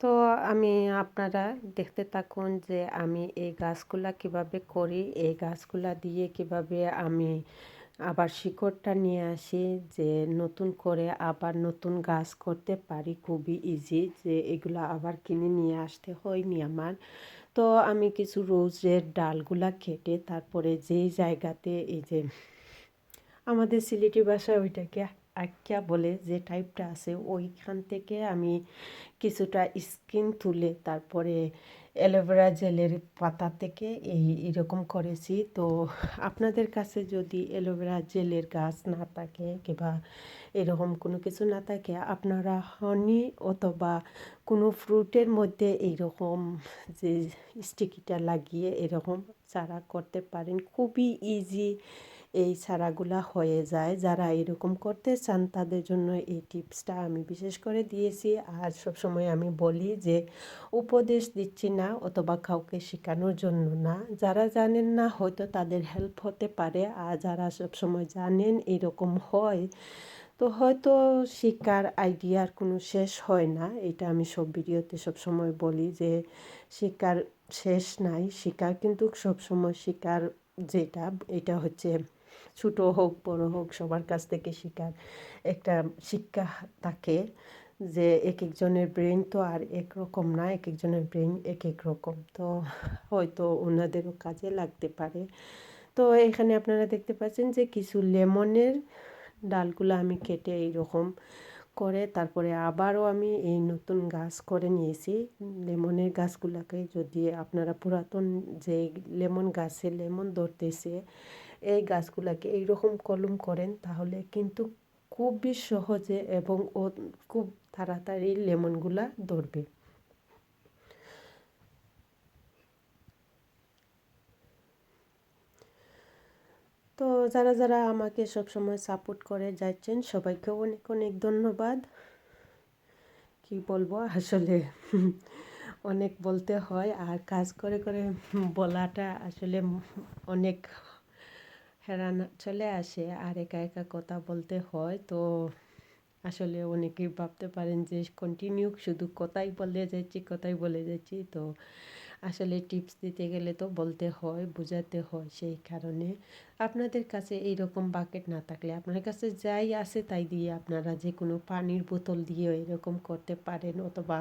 তো আমি আপনারা দেখতে থাকুন যে আমি এই গাছগুলা কীভাবে করি। এই গাছগুলা দিয়ে কীভাবে আমি আবার শিকড়টা নিয়ে আসি যে নতুন করে আবার নতুন গাছ করতে পারি। খুবই ইজি যে এগুলো আবার কিনে নিয়ে আসতে হয়নি আমার। তো আমি কিছু রোজের ডালগুলা কেটে তারপরে যেই জায়গাতে এই যে আমাদের সিলেটি ভাষায় ওইটাকে আখ্যা বলে যে টাইপটা আছে, ওইখান থেকে আমি কিছুটা স্কিন তুলে তারপরে অ্যালোভেরা জেলের পাতা থেকে এই, এরকম করেছি। তো আপনাদের কাছে যদি অ্যালোভেরা জেলের গাছ না থাকে কিংবা এরকম কোনো কিছু না থাকে, আপনারা হনি অথবা কোনো ফ্রুটের মধ্যে এইরকম যে স্টিকিটা লাগিয়ে এরকম চারা করতে পারেন। খুবই ইজি এই চারাগুলা হয়ে যায়। যারা এরকম করতে চান, তাদের জন্য এই টিপসটা আমি বিশেষ করে দিয়েছি। আর সবসময় আমি বলি যে, উপদেশ দিচ্ছি না অথবা কাউকে শেখানোর জন্য না। যারা জানেন না, হয়তো তাদের হেল্প হতে পারে। আর যারা সবসময় জানেন এরকম হয়, তো হয়তো শিকার আইডিয়ার কোনো শেষ হয় না। এটা আমি সব ভিডিওতে সবসময় বলি যে শিকার শেষ নাই। শিকার কিন্তু সবসময় শিকার যেটা, এটা হচ্ছে ছোটো হোক, বড় হোক, সবার কাছ থেকে শেখার একটা শিক্ষা থাকে যে এক একজনের ব্রেন তো আর একরকম না, এক একজনের ব্রেন এক এক রকম। তো হয়তো ওনাদেরও কাজে লাগতে পারে। তো এখানে আপনারা দেখতে পাচ্ছেন যে কিছু লেমনের ডালগুলো আমি কেটে এইরকম করে, তারপরে আবারও আমি এই নতুন গাছ করে নিয়েছি। লেমনের গাছগুলোকে যদি আপনারা পুরাতন যে লেমন গাছে লেমন ধরতেছে এই গাছগুলোকে এইরকম কলম করেন তাহলে কিন্তু খুবই সহজে এবং ও খুব তাড়াতাড়ি লেমনগুলা ধরবে। তো যারা যারা আমাকে সবসময় সাপোর্ট করে যাচ্ছেন, সবাইকে অনেক অনেক ধন্যবাদ। কি বলব? আসলে অনেক বলতে হয় আর কাজ করে করে বলাটা আসলে অনেক হেরান চলে আসে। আর একা একা কথা বলতে হয়। তো আসলে অনেকেই ভাবতে পারেন যে কন্টিনিউ শুধু কথাই বলে যাচ্ছি, কথাই বলে যাচ্ছি। তো আসলে টিপস দিতে গেলে তো বলতে হয়, বোঝাতে হয় সেই কারণে। আপনাদের কাছে এই রকম বাকেট না থাকলে আপনার কাছে যাই আছে তাই দিয়ে আপনারা যে কোনো পানির বোতল দিয়ে এরকম করতে পারেন, অথবা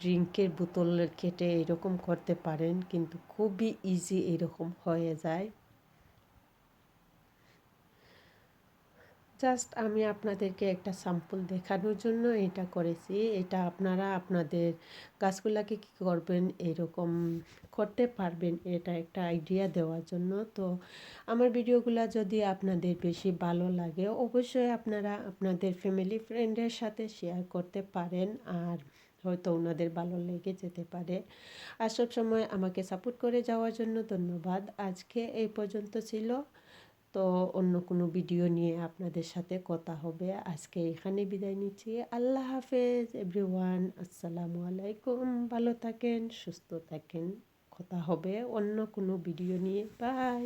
ড্রিঙ্কের বোতল কেটে এরকম করতে পারেন। কিন্তু খুবই ইজি এরকম হয়ে যায়। জাস্ট আমি আপনাদেরকে একটা স্যাম্পল দেখানোর জন্য এটা করেছি। এটা আপনারা আপনাদের গাছগুলাকে কী করবেন, এরকম করতে পারবেন এটা একটা আইডিয়া দেওয়ার জন্য। তো আমার ভিডিওগুলো যদি আপনাদের বেশি ভালো লাগে, অবশ্যই আপনারা আপনাদের ফ্যামিলি ফ্রেন্ডের সাথে শেয়ার করতে পারেন আর হয়তো ওনাদের ভালো লেগে যেতে পারে। আর সময় আমাকে সাপোর্ট করে যাওয়ার জন্য ধন্যবাদ। আজকে এই পর্যন্ত ছিল। তো অন্য কোনো ভিডিও নিয়ে আপনাদের সাথে কথা হবে। আজকে এখানে বিদায় নিচ্ছি। আল্লাহ হাফেজ এভরিওয়ান আসসালামু আলাইকুম। ভালো থাকেন, সুস্থ থাকেন। কথা হবে অন্য কোনো ভিডিও নিয়ে। বাই